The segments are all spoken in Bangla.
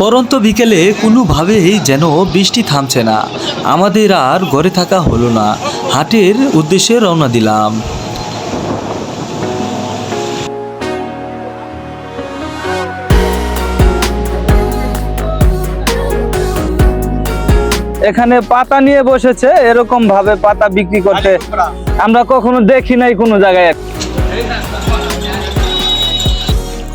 পরন্ত বিকেলে কোনোভাবেই যেন বৃষ্টি থামছে না। আমাদের আর ঘরে থাকা হলো না। হাটের উদ্দেশ্যে রওনা দিলাম। এখানে পাতা নিয়ে বসেছে এরকম ভাবে পাতা বিক্রি করতে। আমরা কখনো দেখি নাই কোনো জায়গায়।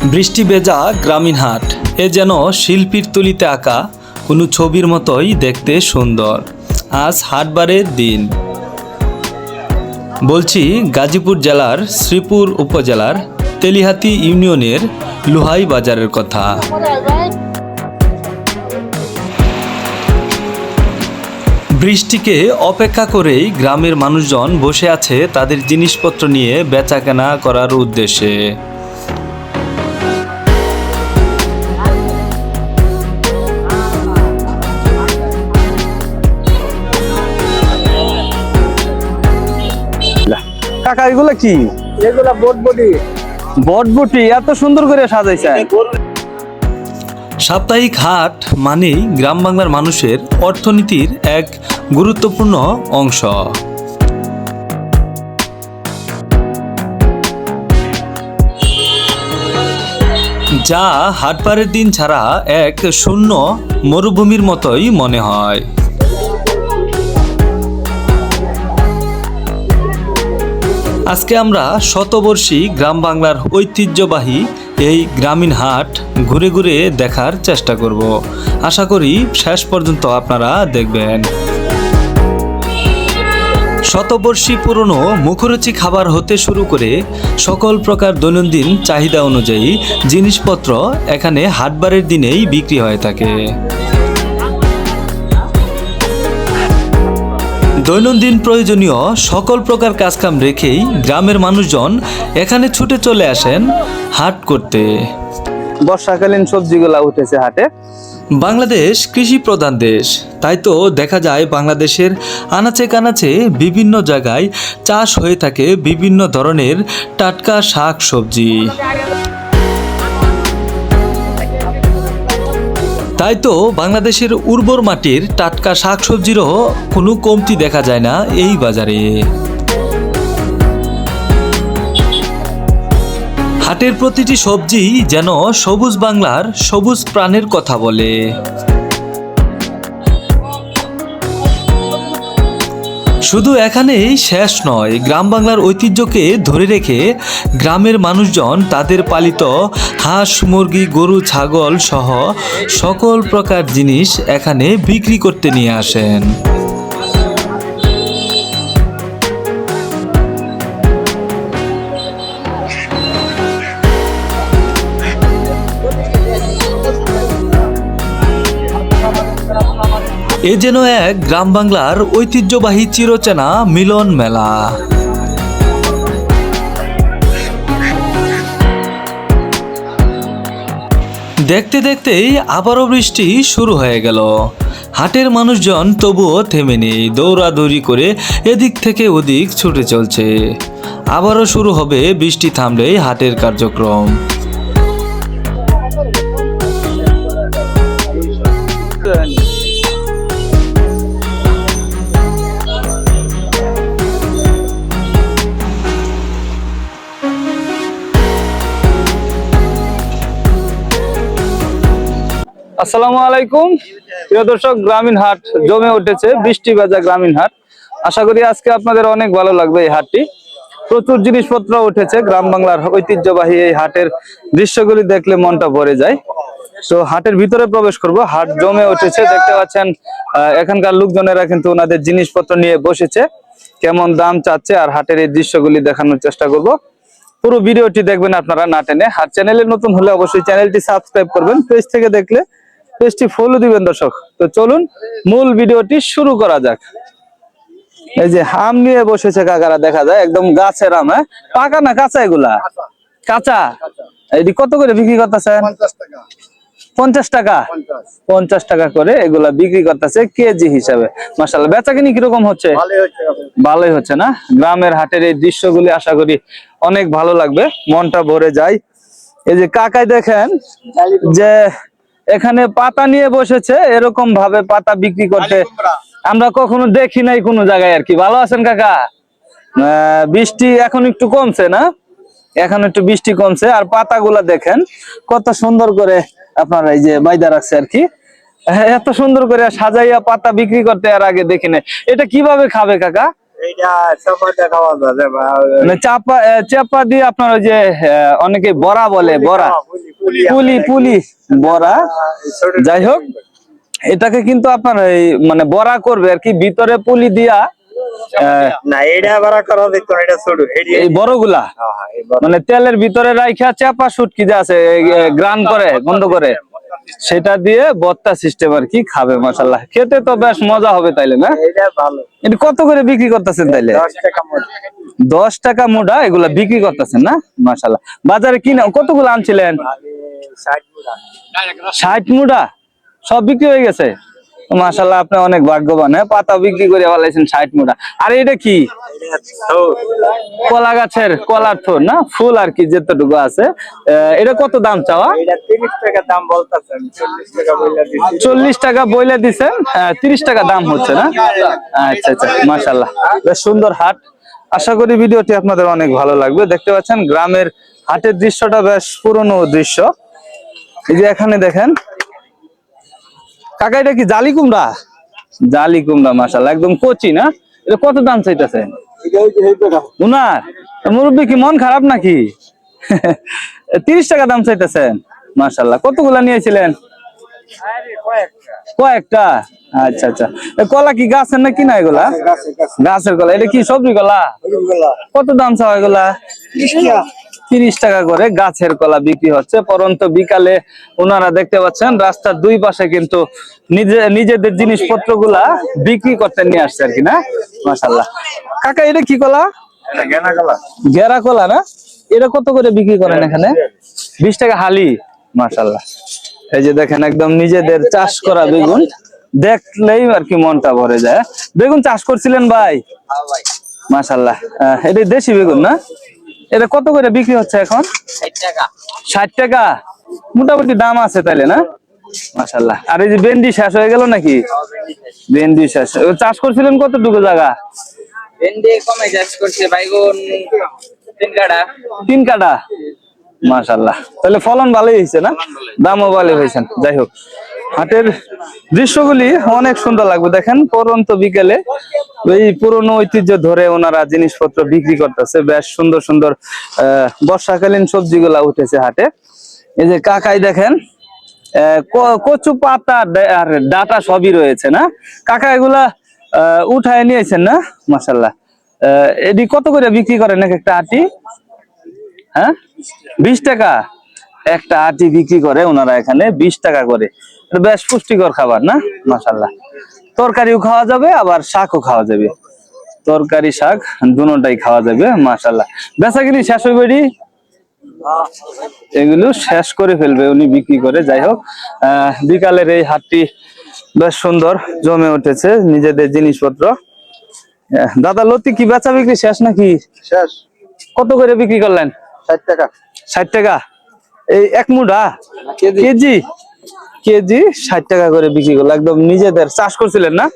বৃষ্টি বেজা গ্রামীণ হাট। এ যেন শিল্পীর তুলিতে আঁকা কোনো ছবির মতোই দেখতে সুন্দর। আজ হাটবারের দিন। বলছি, গাজীপুর জেলার শ্রীপুর উপজেলার তেলিহাতি ইউনিয়নের লুহাই বাজারের কথা। বৃষ্টিকে অপেক্ষা করেই গ্রামের মানুষজন বসে আছে তাদের জিনিসপত্র নিয়ে বেচাকেনা করার উদ্দেশ্যে। কাকা এগুলো কি? এগুলা বটবটি বটবটি এত সুন্দর করে সাজাইছে সাপ্তাহিক হাট মানেই গ্রাম বাংলার মানুষের অর্থনীতির এক গুরুত্বপূর্ণ অংশ। যা হাটবারের দিন ছাড়া এক শূন্য মরুভূমির মতোই মনে হয়। আজকে আমরা শতবর্ষী গ্রাম বাংলার ঐতিহ্যবাহী এই গ্রামীণ হাট ঘুরে ঘুরে দেখার চেষ্টা করব। আশা করি শেষ পর্যন্ত আপনারা দেখবেন। শতবর্ষী পুরনো মুখরুচি খাবার হতে শুরু করে সকল প্রকার দৈনন্দিন চাহিদা অনুযায়ী জিনিসপত্র এখানে হাটবারের দিনেই বিক্রি হয়ে থাকে। দৈনন্দিন প্রয়োজনীয় সকল প্রকার কাজকাম রেখেই গ্রামের মানুষজন এখানে ছুটে চলে আসেন হাট করতে। বর্ষাকালীন সবজিগুলা উঠেছে হাটে। বাংলাদেশ কৃষি প্রধান দেশ। তাই তো দেখা যায় বাংলাদেশের আনাচে কানাচে বিভিন্ন জায়গায় চাষ হয়ে থাকে বিভিন্ন ধরনের টাটকা শাক সবজি। তাই তো বাংলাদেশের উর্বর মাটির টাটকা শাকসবজিরও কোনো কমতি দেখা যায় না এই বাজারে। হাটের প্রতিটি সবজি যেন সবুজ বাংলার সবুজ প্রাণের কথা বলে। শুধু এখানেই শেষ নয়, গ্রাম বাংলার ঐতিহ্যকে ধরে রেখে গ্রামের মানুষজন তাদের পালিত হাঁস, মুরগি, গরু, ছাগল সহ সকল প্রকার জিনিস এখানে বিক্রি করতে নিয়ে আসেন। এ যেন এক গ্রাম বাংলার ঐতিহ্যবাহী চিরচেনা মিলন মেলা। দেখতে দেখতেই আবারও বৃষ্টি শুরু হয়ে গেল। হাটের মানুষজন তবুও থেমে নেই দৌড়াদৌড়ি করে এদিক থেকে ওদিক ছুটে চলছে। আবারও শুরু হবে বৃষ্টি থামলেই হাটের কার্যক্রম। আসসালামু আলাইকুম। প্রিয় দর্শক, গ্রামীণ হাট জমে উঠেছে, বৃষ্টি ভেজা গ্রামীণ হাট। আশা করি আজকে আপনাদের অনেক ভালো লাগবে এই হাটটি। প্রচুর জিনিসপত্র উঠেছে, গ্রাম বাংলার ঐতিহ্যবাহী এই হাটের দৃশ্যগুলি দেখলে মনটা ভরে যায়। তো হাটের ভিতরে প্রবেশ করব, হাট জমে উঠেছে, দেখতে পাচ্ছেন এখানকার লোকজনেরা কিন্তু ওনাদের জিনিসপত্র নিয়ে বসেছে, কেমন দাম চাচ্ছে আর হাটের এই দৃশ্যগুলি দেখানোর চেষ্টা করব। পুরো ভিডিওটি দেখবেন আপনারা না টেনে। আর চ্যানেলে নতুন হলে অবশ্যই চ্যানেলটি সাবস্ক্রাইব করবেন, পেজ থেকে দেখলে পেজটি ফলো দিবেন দর্শক। তো চলুন মূল ভিডিওটি শুরু করা যাক। এই যে আম নিয়ে বসেছে কাকারা দেখা যায় একদম গাছের আম হ্যাঁ? পাকা না কাঁচা এগুলা? কাঁচা। এটি কত করে বিক্রি করতেছেন? পঞ্চাশ টাকা। পঞ্চাশ টাকা? করে এগুলা বিক্রি করতেছে কেজি হিসাবে। মাসাল্লাহ বেচা কিনি কীরকম হচ্ছে? ভালোই হচ্ছে ভালোই হচ্ছে। না? গ্রামের হাটের এই দৃশ্যগুলি আশা করি অনেক ভালো লাগবে মনটা ভরে যায়। এই যে কাকাই দেখেন যে এখানে পাতা নিয়ে বসেছে এরকম ভাবে পাতা বিক্রি করতে। আমরা কখনো দেখি নাই কোনো জায়গায় আর কি। ভালো আছেন কাকা? আহ, বৃষ্টি এখন একটু কমছে না? এখন একটু বৃষ্টি কমছে। আর পাতাগুলা দেখেন কত সুন্দর করে আপনারা এই যে বাইদা রাখছে আর কি। হ্যাঁ, এত সুন্দর করে সাজাইয়া পাতা বিক্রি করতে আর আগে দেখি এটা কীভাবে খাবে কাকা? মানে চাপা চাপা দিয়ে আপনার ওই যে অনেকে বড়া বলে বড়া। পুলি পুলি বড়া। যাই হোক এটাকে কিন্তু আপনার এই মানে বড়া করবে আর কি ভিতরে পুলি দিয়া আহ, না এইটা আবার করা দেখতো এটা ছোট এই বড়গুলা। হ্যাঁ, হ্যাঁ। মানে তেলের ভিতরে রাইখা চাপা শুটকি যে আছে গ্রান করে বন্ধ করে। সেটা দিয়ে বত্তা সিস্টেম আর কি খাবে মাসাল্লাহ খেতে তো বেশ মজা হবে তাইলে না? এটা কত করে বিক্রি করতেছেন তাইলে? দশ টাকা মুডা। মোটা এগুলা বিক্রি করতেছেন না? মাসাল্লাহ বাজারে কিনে কতগুলো আনছিলেন? ষাট মুড়া? সব বিক্রি হয়ে গেছে? মাসাল্লাহ আপনি অনেক ভাগ্যবান হ্যাঁ? পাতা বিক্রি করে ফেলাইছেন ষাট মুড়া। আর এটা কি? কলা গাছের কলার থোর না? ফুল আর কি যেতটুকু আছে। এটা কত দাম চাওয়া? চল্লিশ টাকা বইলা দিচ্ছি চল্লিশ বইলে দিছেন তিরিশ টাকা দাম হচ্ছে না? আচ্ছা আচ্ছা মাসাল্লাহ বেশ সুন্দর হাট। আশা করি ভিডিওটি আপনাদের অনেক ভালো লাগবে। দেখতে পাচ্ছেন গ্রামের হাটের দৃশ্যটা বেশ পুরনো দৃশ্য। এই যে এখানে দেখেন কাকা এটা কি জালি কুমড়া? জালি কুমড়া মাসাল্লাহ একদম কচি না? এটা কত দাম চাইতেছে? উনার? মুরব্বী কি মন খারাপ নাকি? তিরিশ টাকা দাম চাইতেছেন মাসাল্লাহ কতগুলা নিয়েছিলেন? আরে কয়েকটা। কয়েকটা আচ্ছা। আচ্ছা কলা কি গাছের না কিনা এগুলা? গাছে গাছে গাছের কলা। এটা কি সবজি কলা? কত দাম চাও এগুলা? ত্রিশ টাকা করে গাছের কলা বিক্রি হচ্ছে। পরন্ত বিকালে ওনারা দেখতে পাচ্ছেন রাস্তার দুই পাশে কিন্তু নিজে নিজেদের জিনিসপত্রগুলা বিক্রি করতে নিয়ে আসছে আর কি না? মাসাল্লাহ কাকা এটা কি কলা? গেরা কলা। না? এটা কত করে বিক্রি করেন এখানে? বিশ টাকা। হালি মাসাল্লাহ এই যে দেখেন একদম নিজেদের চাষ করা বেগুন। দেখলেই আর কি মনটা ভরে যায়। বেগুন চাষ করছিলেন ভাই? হ্যাঁ মাসাল্লাহ এটা দেশি বেগুন না? এটা কত করে বিক্রি হচ্ছে এখন? ষাট টাকা। মোটামুটি দাম আছে তাইলে না? মাসাল্লাহ আর এই যে ভেন্ডি শেষ হয়ে গেল নাকি? ভেন্ডি শেষ। চাষ করছিলেন কতটুকু জায়গা? ভেন্ডি কমে চাষ করছে বাইগুন তিন কাটা তিন কাটা মাশাল্লাহ তাহলে ফলন ভালোই হয়েছে না? দামও ভালো হয়েছে। যাই হোক। হাটের দৃশ্যগুলি অনেক সুন্দর লাগবে, দেখেন। পরন্ত বিকেলে এই পুরনো ঐতিহ্য ধরে ওনারা জিনিসপত্র বিক্রি করতেছে। বেশ সুন্দর সুন্দর বর্ষাকালীন সবজিগুলা উঠেছে হাটে। এই যে কাকাই দেখেন কচু পাতা আর ডাটা সবই রয়েছে, না? কাকা এগুলা উঠায় নিয়েছেন না? মাসাল্লাহ এটি কত করে বিক্রি করেন এক একটা আটি? হ্যাঁ? বিশ টাকা। একটা আটি বিক্রি করে ওনারা এখানে বিশ টাকা করে। বেশ পুষ্টিকর খাবার না? মাসাল্লাহ তরকারিও খাওয়া যাবে আবার শাকও খাওয়া যাবে। তরকারি শাক দুটাই খাওয়া যাবে মাসাল্লাহ বেচা কিনি শেষ হইবে? এগুলো শেষ করে ফেলবে উনি বিক্রি করে যাই হোক। বিকালের এই হাটটি বেশ সুন্দর জমে উঠেছে নিজেদের জিনিসপত্র। দাদা লতি কি বেচা বিক্রি শেষ নাকি? শেষ। কত করে বিক্রি করলেন? ষাট টাকা। ষাট টাকা। এই এক মুঠা? কেজি? কেজি ষাট টাকা করে বিক্রি করল। একদম নিজেদের। চাষ করছিলেন না?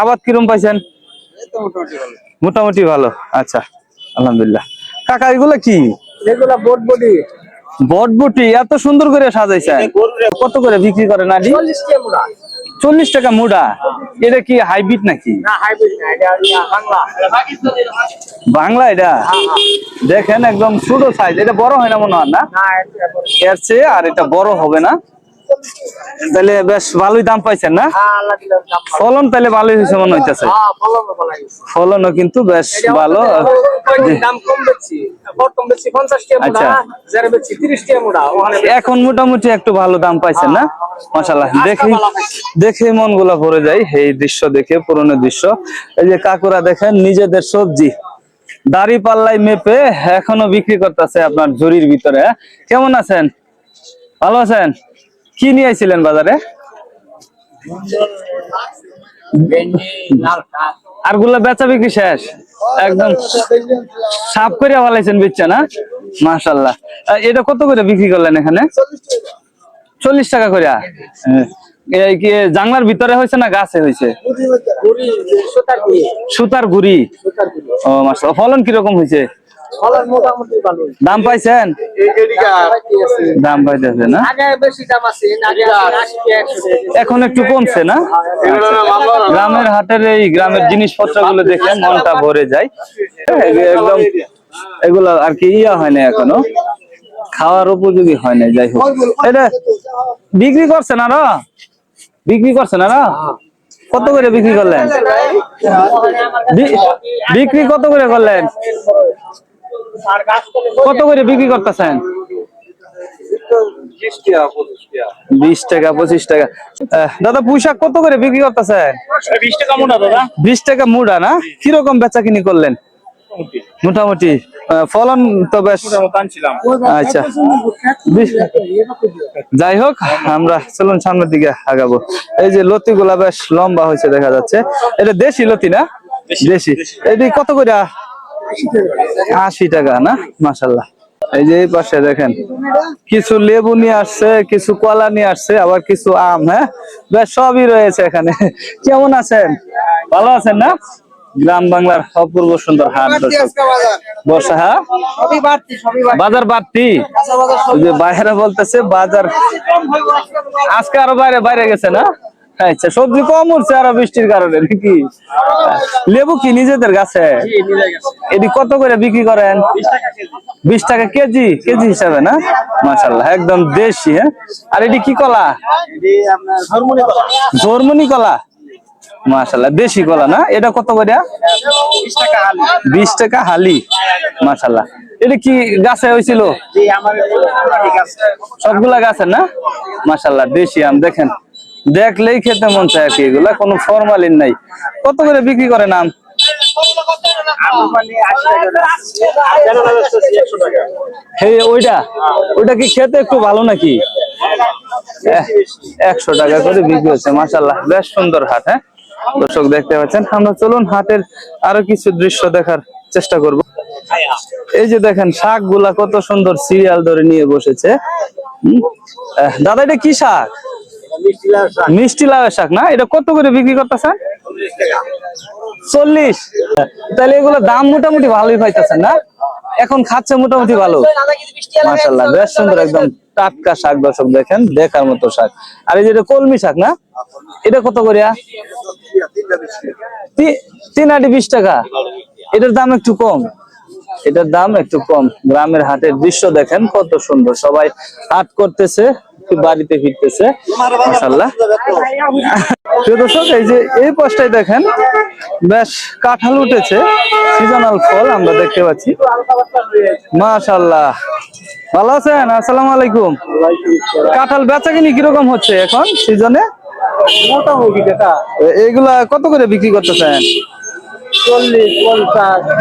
আবাদ কিরম পাইছেন? মোটামুটি ভালো। আচ্ছা আলহামদুলিল্লাহ। কাকা এগুলা কি? এগুলা বটবুটি এত সুন্দর করে সাজাইছে কত করে বিক্রি করেন আদি? চল্লিশ টাকা মুড়া। এটা কি হাইব্রিড নাকি? না এটা বাংলা। বাংলা এটা? দেখেন একদম ছোট সাইজ এটা বড় হয় না মনে হয় না। এর চেয়ে আর এটা বড় হবে না। তাহলে বেশ ভালোই দাম পাইছেন না? হ্যাঁ। ফলন তাহলে ভালোই হয়েছে মনে হইতেছে। হ্যাঁ ফলনও কিন্তু বেশ ভালো। আচ্ছা। এখন মোটামুটি একটু ভালো দাম পাইছেন না? মাসাল্লাহ দেখে দেখে মনগুলা ভরে যায় এই দৃশ্য দেখে পুরনো দৃশ্য। এই যে কাকুরা দেখেন নিজেদের সবজি। দাড়ি পাল্লাই মেপে এখনও বিক্রি করতেছে আপনার ঝুড়ির ভিতরে? কেমন আছেন? ভালো আছেন? কি নিয়ে আইছিলেন বাজারে? আরগুলা বেচা বিক্রি শেষ। একদম সাফ করে ফেলাইছেন বেচা না? মাশাল্লাহ আহ, এটা কত করে বিক্রি করলেন এখানে? চল্লিশ টাকা করে জাংলার ভিতরে হয়েছে না গাছে হয়েছে? সুতার গুড়ি। ও মাসা ফলন কীরকম হয়েছে? দাম পাইছেন? দাম পাইতেছে না? এখন একটু কমছে না? গ্রামের হাটের এই গ্রামের জিনিসপত্রগুলো দেখে মনটা ভরে যায়। একদম এগুলো আর কি ইয়া হয় না এখনও। খাওয়ার উপযোগী হয় না যাই হোক। এটা বিক্রি করছেন আরও? বিক্রি করছেন আরও? কত করে বিক্রি করলেন? বিক্রি কত করে করলেন? কত করে বিক্রি করতেছেন? বিশ টাকা পঁচিশ টাকা। দাদা পোশাক কত করে বিক্রি করতেছেন? বিশ টাকা মুড়া না? কীরকম বেচা কিনি করলেন? মোটামুটি। ফলন তো বেশ আচ্ছা। যাই হোক আমরা চলুন সামনের দিকে আগাবো। এই যে লতি গুলা বেশ লম্বা হয়েছে দেখা যাচ্ছে। এটা দেশি লতি না? দেশি এটি কত করে আশি টাকা না? মাসাল্লাহ এই যে পাশে দেখেন কিছু লেবু নিয়ে আসছে কিছু কলা নিয়ে আসছে আবার কিছু আম হ্যাঁ? বেশ সবই রয়েছে এখানে। কেমন আছেন? ভালো আছেন না? গ্রাম বাংলার অপূর্ব সুন্দর হাট বর্ষা হ্যাঁ? বাজার বাড়তি? বাইরে বলতেছে বাজার আজকে আরও বাইরে বাইরে গেছে না? আচ্ছা সবজি কম উঠছে আরও বৃষ্টির কারণে নাকি? লেবু কি নিজেদের গাছে? এটি কত করে বিক্রি করেন? বিশ টাকা কেজি। কেজি হিসাবে না? মাসাল্লাহ একদম দেশি হ্যাঁ? আর এটি কি কলা? জর্মনি কলা। মাশাল্লাহ দেশি কলা না? এটা কত করে? বিশ টাকা হালি। মাশাল্লাহ এটা কি গাছে হয়েছিল? সবগুলা গাছের না? মাশাল্লাহ দেশি আম দেখেন। দেখলেই খেতে মন চায় কি, এগুলা কোনো ফরমালিন নাই। কত করে বিক্রি করে হে ওইটা ওইটা কি খেতে একটু ভালো নাকি? একশো টাকা করে বিক্রি হচ্ছে মাসাল্লাহ বেশ সুন্দর হাট হ্যাঁ? দর্শক দেখতে পাচ্ছেন, আমরা চলুন হাটের আরও কিছু দৃশ্য দেখার চেষ্টা করব। এই যে দেখেন শাক কত সুন্দর সিরিয়াল ধরে নিয়ে বসেছে। দাদা, এটা কি শাক? মিষ্টি লাউয়ের শাক। না? এটা কত করে বিক্রি করতেছেন? চল্লিশ তাহলে এগুলো দাম মোটামুটি ভালোই পাইতেছেন না? এখন খাচ্ছে মোটামুটি ভালো। মাশাল্লাহ বেশ সুন্দর একদম টাটকা শাক দর্শক দেখেন দেখার মতো শাক। আর এই যেটা কলমি শাক না? এটা কত করিয়া? তিন আটি বিশ টাকা। এটার দাম একটু কম। এটার দাম একটু কম। গ্রামের হাটের দৃশ্য দেখেন কত সুন্দর। সবাই হাট করতেছে। বাড়িতে ফিরতেছে দর্শক এই যে এই পাশটাই দেখেন বেশ কাঁঠাল উঠেছে সিজনাল ফল আমরা দেখতে পাচ্ছি। মাশাল্লাহ ভালো আছেন? আসসালামু আলাইকুম। কাঁঠাল বেচা কিনি কীরকম হচ্ছে এখন সিজনে এ- এইগুলা কত করে বিক্রি করতেছেন?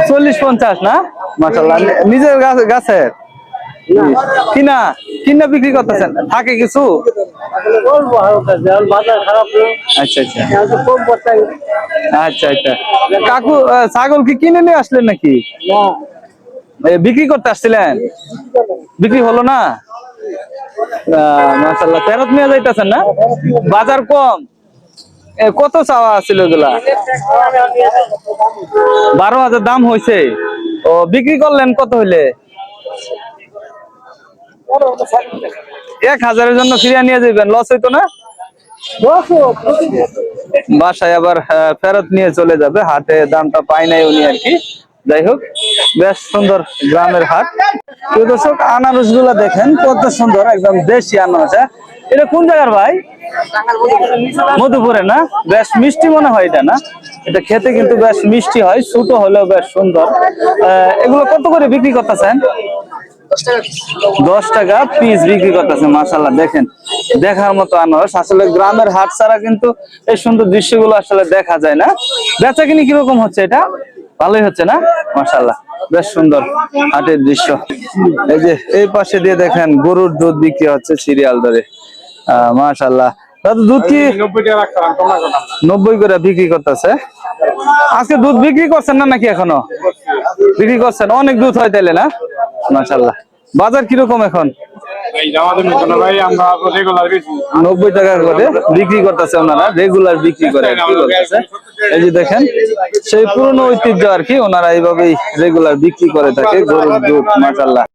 চল্লিশ পঞ্চাশ। না মাশাল্লাহ নি- নিজের গাছ- গাছের? কিনা কিনা বিক্রি করতেছেন? থাকে কিছু? আচ্ছা আচ্ছা। আচ্ছা কাকু ছাগল কি কিনে নিয়ে আসলেন নাকি? বিক্রি করতে আসছিলেন? বিক্রি হলো না? মাসাল্লাহ ফেরত নিয়ে যাইতেছেন না? বাজার কম। কত চাওয়া ছিল এগুলা বারো হাজার দাম হয়েছে ও, বিক্রি করলেন কত হইলে? এক হাজারের জন্য ফিরিয়ে নিয়ে যাবেন। লস হইতো না? বাসায় আবার ফেরত নিয়ে চলে যাবে। হাটে দামটা পাই নাই উনি আর কি। যাই হোক বেশ সুন্দর গ্রামের হাট। প্রিয় দর্শক আনারসগুলা দেখেন কত সুন্দর একদম দেশি আনারস হ্যাঁ? এটা কোন জায়গার ভাই? মধুপুরে না? বেশ মিষ্টি মনে হয় এটা না? এটা খেতে কিন্তু বেশ মিষ্টি হয় ছোট হলেও বেশ সুন্দর। এগুলো কত করে বিক্রি করতেছেন? দশ টাকা পিস বিক্রি করতেছে মাসাল্লাহ দেখেন। দেখার মতো আনারস। আসলে গ্রামের হাট ছাড়া কিন্তু এই সুন্দর দৃশ্যগুলো আসলে দেখা যায় না। বেচা কিনি কীরকম হচ্ছে এটা? ভালোই হচ্ছে না? মাসাল্লাহ বেশ সুন্দর হাটের দৃশ্য। এই যে এই পাশে দিয়ে দেখেন গরুর দুধ বিক্রি হচ্ছে সিরিয়াল ধরে। আহ মাশাল্লাহ দাদা দুধ কি নব্বই করে বিক্রি করতেছে? আজকে দুধ বিক্রি করছেন না নাকি এখনও? বিক্রি করছেন অনেক দুধ হয় তাইলে না? মাশাল্লাহ বাজার কীরকম এখন? নব্বই টাকা করে বিক্রি করতেছে ওনারা রেগুলার বিক্রি করে আর কি বলতেছে। এই যে দেখেন সেই পুরনো ঐতিহ্য আর কি ওনারা এইভাবেই রেগুলার বিক্রি করে থাকে গরুর দুধ মাসাল্লাহ